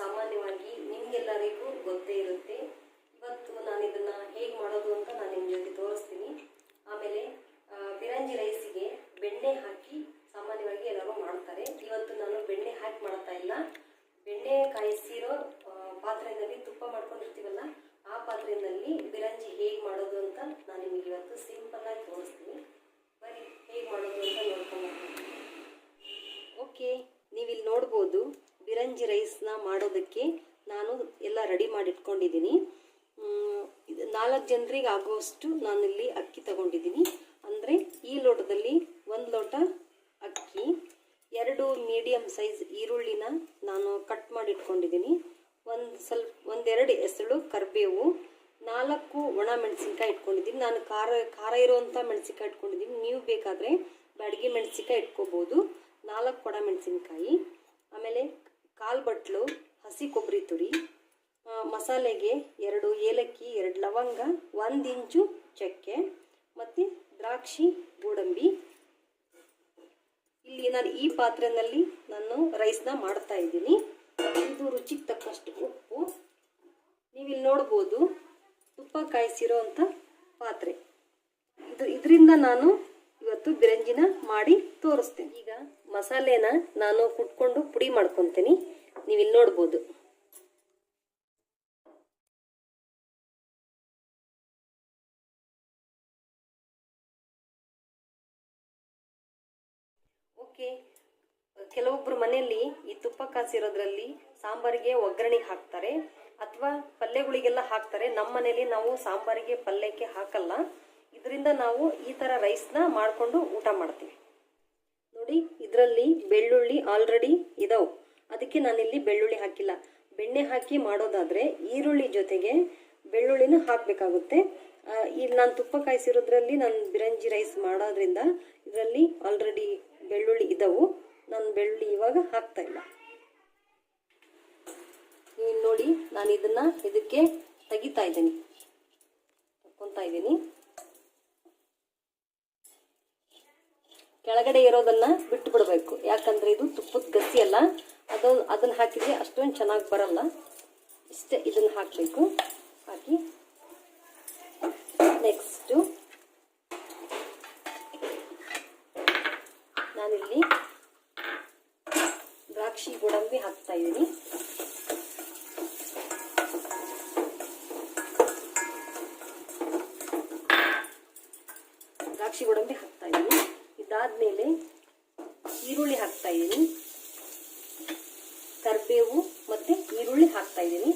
ಸಾಮಾನ್ಯವಾಗಿ ನಿಮ್ಗೆಲ್ಲರಿಗೂ ಗೊತ್ತೇ ಇರುತ್ತೆ. ಇವತ್ತು ನಾನು ಇದನ್ನ ಹೇಗೆ ಮಾಡೋದು ಅಂತ ನಾನು ನಿಮ್ಮ ಜೊತೆ ತೋರಿಸ್ತೀನಿ. ಆಮೇಲೆ ಬಿರಂಜಿ ರೈಸಿಗೆ ಬೆಣ್ಣೆ ಹಾಕಿ ಸಾಮಾನ್ಯವಾಗಿ ಎಲ್ಲರೂ ಮಾಡ್ತಾರೆ. ಇವತ್ತು ನಾನು ಬೆಣ್ಣೆ ಹಾಕಿ ಮಾಡ್ತಾ ಇಲ್ಲ. ಬೆಣ್ಣೆ ಕಾಯಿಸಿರೋ ಪಾತ್ರೆಯಲ್ಲಿ ತುಪ್ಪ ಮಾಡ್ಕೊಂಡಿರ್ತೀವಲ್ಲ, ಆ ಪಾತ್ರೆಯಲ್ಲಿ ಬಿರಂಜಿ ಹೇಗೆ ಮಾಡೋದು ಅಂತ ನಾನು ನಿಮಗೆ ಇವತ್ತು ಸಿಂಪಲ್ ಆಗಿ ತೋರಿಸ್ತೀನಿ ಬರೀ ಹೇಗೆ ಮಾಡೋದು ಅಂತ ನೋಡ್ಕೊಂಡು ಓಕೆ ನೀವಿಲ್ಲಿ ನೋಡ್ಬೋದು ಬಿರಂಜಿ ರೈಸ್ನ ಮಾಡೋದಕ್ಕೆ ನಾನು ಎಲ್ಲ ರೆಡಿ ಮಾಡಿ ಇಟ್ಕೊಂಡಿದ್ದೀನಿ ಇದು ನಾಲ್ಕು ಜನರಿಗೆ ಆಗುವಷ್ಟು ನಾನಿಲ್ಲಿ ಅಕ್ಕಿ ತಗೊಂಡಿದ್ದೀನಿ. ಅಂದರೆ ಈ ಲೋಟದಲ್ಲಿ ಒಂದು ಲೋಟ ಅಕ್ಕಿ, ಎರಡು ಮೀಡಿಯಮ್ ಸೈಜ್ ಈರುಳ್ಳಿನ ನಾನು ಕಟ್ ಮಾಡಿ ಇಟ್ಕೊಂಡಿದ್ದೀನಿ ಒಂದು ಸ್ವಲ್ಪ, ಒಂದೆರಡು ಎಸಳು ಕರಿಬೇವು, ನಾಲ್ಕು ಒಣ ಮೆಣಸಿನ್ಕಾಯಿ ಇಟ್ಕೊಂಡಿದ್ದೀನಿ. ನಾನು ಖಾರ ಖಾರ ಇರುವಂಥ ಮೆಣಸಿನ್ಕಾಯಿ ಇಟ್ಕೊಂಡಿದ್ದೀನಿ. ನೀವು ಬೇಕಾದರೆ ಬ್ಯಾಡಗಿ ಮೆಣಸಿನ್ಕಾಯಿ ಇಟ್ಕೋಬೋದು. ನಾಲ್ಕು ಒಣ ಮೆಣಸಿನ್ಕಾಯಿ, ಆಮೇಲೆ ಕಾಲು ಬಟ್ಲು ಹಸಿ ಕೊಬ್ಬರಿ ತುರಿ ಮಸಾಲೆಗೆ ಎರಡು ಏಲಕ್ಕಿ, ಎರಡು ಲವಂಗ, ಒಂದು ಇಂಚು ಚಕ್ಕೆ ಮತ್ತು ದ್ರಾಕ್ಷಿ, ಗೋಡಂಬಿ. ಇಲ್ಲಿ ನಾನು ಈ ಪಾತ್ರೆಯಲ್ಲಿ ನಾನು ರೈಸ್ನ ಮಾಡ್ತಾ ಇದ್ದೀನಿ. ಇದು ರುಚಿಗೆ ತಕ್ಕಷ್ಟು ಉಪ್ಪು. ನೀವಿಲ್ಲಿ ನೋಡ್ಬೋದು ತುಪ್ಪ ಕಾಯಿಸಿರೋ ಅಂಥ ಪಾತ್ರೆ. ಇದು ಇದರಿಂದ ನಾನು ಇವತ್ತು ಬಿರಂಜಿನ ಮಾಡಿ ತೋರಿಸ್ತೇನೆ. ಈಗ ಮಸಾಲೆನ ನಾನು ಕುಟ್ಕೊಂಡು ಪುಡಿ ಮಾಡ್ಕೊತೀನಿ. ಇಲ್ಲಿ ನೋಡ್ಬೋದು. ಓಕೆ. ಕೆಲವೊಬ್ರು ಮನೆಯಲ್ಲಿ ಈ ತುಪ್ಪ ಕಾಸಿರೋದ್ರಲ್ಲಿ ಸಾಂಬಾರಿಗೆ ಒಗ್ಗರಣೆ ಹಾಕ್ತಾರೆ ಅಥವಾ ಪಲ್ಯಗಳಿಗೆಲ್ಲ ಹಾಕ್ತಾರೆ. ನಮ್ಮ ಮನೇಲಿ ನಾವು ಸಾಂಬಾರಿಗೆ ಪಲ್ಯಕ್ಕೆ ಹಾಕಲ್ಲ. ಇದರಿಂದ ನಾವು ಈ ಥರ ರೈಸ್ನ ಮಾಡಿಕೊಂಡು ಊಟ ಮಾಡ್ತೀವಿ. ನೋಡಿ, ಇದರಲ್ಲಿ ಬೆಳ್ಳುಳ್ಳಿ ಆಲ್ರೆಡಿ ಇದಾವೆ. ಅದಕ್ಕೆ ನಾನಿಲ್ಲಿ ಬೆಳ್ಳುಳ್ಳಿ ಹಾಕಿಲ್ಲ. ಬೆಣ್ಣೆ ಹಾಕಿ ಮಾಡೋದಾದರೆ ಈರುಳ್ಳಿ ಜೊತೆಗೆ ಬೆಳ್ಳುಳ್ಳಿನ ಹಾಕಬೇಕಾಗುತ್ತೆ. ಇಲ್ಲಿ ನಾನು ತುಪ್ಪ ಕಾಯಿಸಿರೋದ್ರಲ್ಲಿ ನಾನು ಬಿರಂಜಿ ರೈಸ್ ಮಾಡೋದ್ರಿಂದ ಇದರಲ್ಲಿ ಆಲ್ರೆಡಿ ಬೆಳ್ಳುಳ್ಳಿ ಇದಾವು. ನಾನು ಬೆಳ್ಳುಳ್ಳಿ ಇವಾಗ ಹಾಕ್ತಾ ಇಲ್ಲ. ನೋಡಿ, ನಾನು ಇದನ್ನ ಇದಕ್ಕೆ ತೆಗಿತಾ ಇದ್ದೀನಿ. ತಕ್ಕೊತಾ ಇದ್ದೀನಿ. ಕೆಳಗಡೆ ಇರೋದನ್ನ ಬಿಟ್ಟು ಬಿಡಬೇಕು ಯಾಕಂದ್ರೆ ಇದು ತುಪ್ಪದ ಗಸಿ ಅಲ್ಲ. ಅದು ಅದನ್ನ ಹಾಕಿದ್ರೆ ಅಷ್ಟೊಂದು ಚೆನ್ನಾಗಿ ಬರಲ್ಲ. ಇಷ್ಟೇ ಇದನ್ನ ಹಾಕಬೇಕು. ಹಾಕಿ. ನೆಕ್ಸ್ಟು ನಾನಿಲ್ಲಿ ದ್ರಾಕ್ಷಿ ಗೋಡಂಬಿ ಹಾಕ್ತಾ ಇದ್ದೀನಿ. ದ್ರಾಕ್ಷಿ ಗೋಡಂಬಿ ಹಾಕ್ತಾ ಇದ್ದೀನಿ. ಇದಾದ್ಮೇಲೆ ಈರುಳ್ಳಿ ಹಾಕ್ತಾ ಇದ್ದೀನಿ. ಕರಿಬೇವು ಮತ್ತೆ ಈರುಳ್ಳಿ ಹಾಕ್ತಾ ಇದ್ದೀನಿ.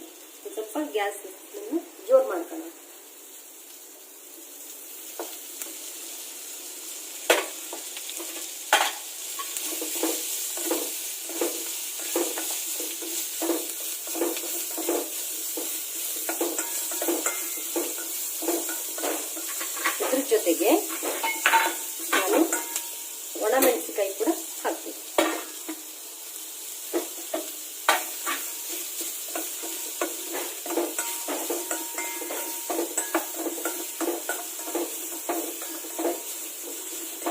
ಸ್ವಲ್ಪ ಗ್ಯಾಸ್ ಜೋರು ಮಾಡ್ಕೊಳ್ಳೋಣ ಇದ್ರ ಜೊತೆಗೆ ನಾನು ಒಣ ಮೆಣಸಿನಕಾಯಿ ಕೂಡ ಹಾಕ್ತೀನಿ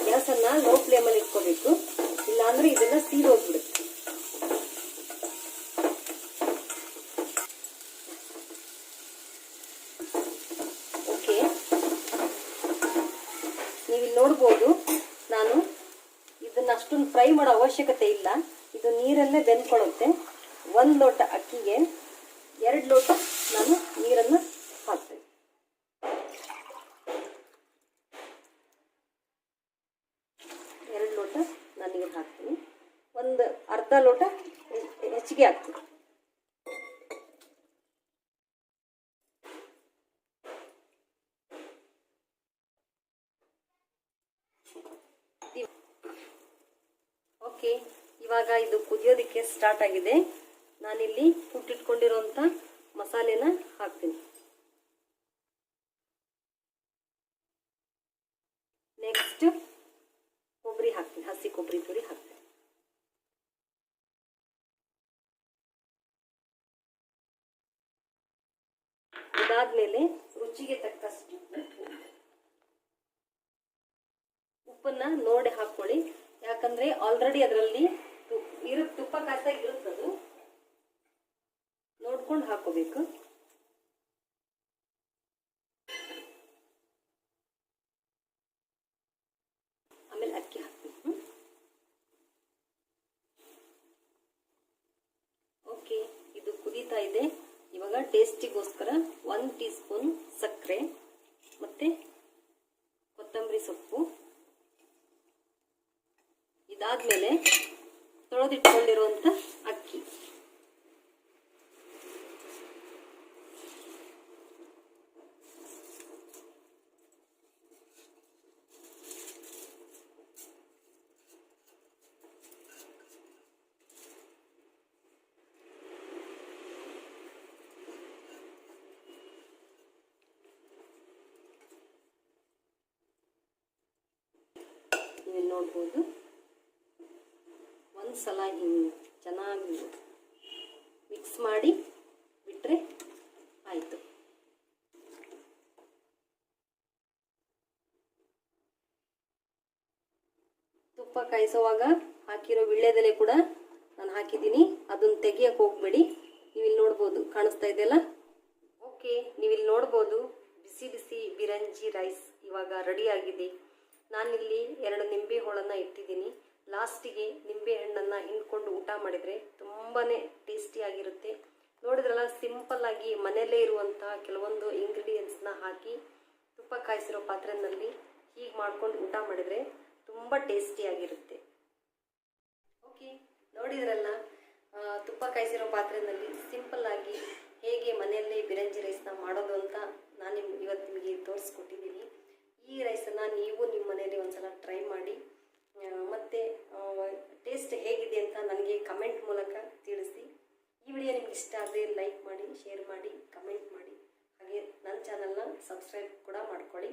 ಗ್ಯಾಸನ್ನ ಲೋ ಫ್ಲೇಮಲ್ಲಿ ಇಟ್ಕೋಬೇಕು. ಇಲ್ಲಾಂದ್ರೆ ಇದನ್ನ ಹೋಗ್ಬಿಡುತ್ತೆ. ಓಕೆ ನೋಡ್ಬೋದು, ನಾನು ಇದನ್ನ ಅಷ್ಟೊಂದು ಫ್ರೈ ಮಾಡೋ ಅವಶ್ಯಕತೆ ಇಲ್ಲ. ಇದು ನೀರಲ್ಲೇ ಬೆಂದ್ಕೊಳ್ಳುತ್ತೆ. ಒಂದು ಲೋಟ ಅಕ್ಕಿಗೆ, ಎರಡು ಲೋಟ ನಾನು ನೀರನ್ನು ಹಾಕ್ತೇನೆ ಎರಡು ಲೋಟ ನಾನು ನೀರು ಹಾಕ್ತೀನಿ ಒಂದು ಅರ್ಧ ಲೋಟ ಹೆಚ್ಚಿಗೆ ಹಾಕ್ತೀವಿ ಓಕೆ ಇವಾಗ ಇದು ಕುದಿಯೋದಕ್ಕೆ ಸ್ಟಾರ್ಟ್ ಆಗಿದೆ. ನಾನಿಲ್ಲಿ ಕುಟ್ಟಿಟ್ಕೊಂಡಿರೋಂಥ ಮಸಾಲೆನ ಹಾಕ್ತೀನಿ ನೆಕ್ಸ್ಟ್ ಕೊಬ್ಬರಿ ಹಾಕ್ತೀನಿ ಹಸಿ ಕೊಬ್ಬರಿ ತುರಿ ಹಾಕ್ತೀನಿ ಇದಾದ್ಮೇಲೆ ರುಚಿಗೆ ತಕ್ಕಷ್ಟು ಉಪ್ಪು. ಉಪ್ಪನ್ನ ನೋಡಿ ಹಾಕೊಳ್ಳಿ ಯಾಕಂದ್ರೆ ಆಲ್ರೆಡಿ ಅದರಲ್ಲಿ ಇರು, ತುಪ್ಪ ಕಾಯ್ದಾಗ ಇರುತ್ತದು. ನೋಡ್ಕೊಂಡು ಹಾಕೋಬೇಕು ಆಮೇಲೆ ಅಕ್ಕಿ ಹಾಕ್ಬೇಕು. ಓಕೆ, ಇದು ಕುದೀತಾ ಇದೆ. ಇವಾಗ ಟೇಸ್ಟಿಗೋಸ್ಕರ ಒಂದು ಟೀ ಸ್ಪೂನ್ ಸಕ್ಕರೆ ಮತ್ತು ಕೊತ್ತಂಬರಿ ಸೊಪ್ಪು. ಇದಾದ್ಮೇಲೆ ತೊಳೆದಿಟ್ಕೊಂಡಿರುವಂಥ ಅಕ್ಕಿ. ನೋಡ್ಬೋದು ಒಂದು ಸಲ ಹಿಂಗೆ ಚೆನ್ನಾಗಿ ಮಿಕ್ಸ್ ಮಾಡಿ ಬಿಟ್ಟರೆ ಆಯಿತು. ತುಪ್ಪ ಕಾಯಿಸೋವಾಗ ಹಾಕಿರೋ ವಿಳ್ಯದೆಲೆ ಕೂಡ ನಾನು ಹಾಕಿದ್ದೀನಿ. ಅದನ್ನು ತೆಗಿಯಕ್ಕೆ ಹೋಗ್ಬೇಡಿ. ನೀವಿಲ್ಲಿ ನೋಡ್ಬೋದು, ಕಾಣಿಸ್ತಾ ಇದೆಯಲ್ಲ? ಓಕೆ ನೀವಿಲ್ಲಿ ನೋಡ್ಬೋದು, ಬಿಸಿ ಬಿಸಿ ಬಿರಂಜಿ ರೈಸ್ ಇವಾಗ ರೆಡಿ ಆಗಿದೆ. ನಾನಿಲ್ಲಿ ಎರಡು ನಿಂಬೆ ಹೋಳನ್ನು ಇಟ್ಟಿದ್ದೀನಿ. ಲಾಸ್ಟಿಗೆ ನಿಂಬೆ ಹಣ್ಣನ್ನು ಹಿಂಡ್ಕೊಂಡು ಊಟ ಮಾಡಿದರೆ ತುಂಬಾ ಟೇಸ್ಟಿಯಾಗಿರುತ್ತೆ ನೋಡಿದ್ರಲ್ಲ, ಸಿಂಪಲ್ ಆಗಿ ಮನೆಯಲ್ಲೇ ಇರುವಂತಹ ಕೆಲವೊಂದು ಇಂಗ್ರೀಡಿಯೆಂಟ್ಸ್ನ ಹಾಕಿ ತುಪ್ಪ ಕಾಯಿಸಿರೋ ಪಾತ್ರೆನಲ್ಲಿ ಹೀಗೆ ಮಾಡ್ಕೊಂಡು ಊಟ ಮಾಡಿದರೆ ತುಂಬ ಟೇಸ್ಟಿಯಾಗಿರುತ್ತೆ ಓಕೆ, ನೋಡಿದ್ರಲ್ಲ ತುಪ್ಪ ಕಾಯಿಸಿರೋ ಪಾತ್ರೆನಲ್ಲಿ ಸಿಂಪಲ್ ಆಗಿ ಹೇಗೆ ಮನೆಯಲ್ಲೇ ಬಿರಂಜಿ ರೈಸ್ನ ಮಾಡೋದು ಅಂತ ನಾನು ನಿಮ್ಗೆ ಇವತ್ತು ನಿಮಗೆ ತೋರಿಸ್ಕೊಟ್ಟಿದ್ದೀನಿ. ಈ ರೈಸನ್ನು ನೀವು ಒಂದ್ಸಲ ಟ್ರೈ ಮಾಡಿ. ಮತ್ತೆ ಟೇಸ್ಟ್ ಹೇಗಿದೆ ಅಂತ ನನಗೆ ಕಮೆಂಟ್ ಮೂಲಕ ತಿಳಿಸಿ. ಈ ವಿಡಿಯೋ ನಿಮ್ಗೆ ಇಷ್ಟ ಆದರೆ ಲೈಕ್ ಮಾಡಿ ಶೇರ್ ಮಾಡಿ ಕಮೆಂಟ್ ಮಾಡಿ. ಹಾಗೆ ನನ್ನ ಚಾನಲ್ನ ಸಬ್ಸ್ಕ್ರೈಬ್ ಕೂಡ ಮಾಡ್ಕೊಳ್ಳಿ.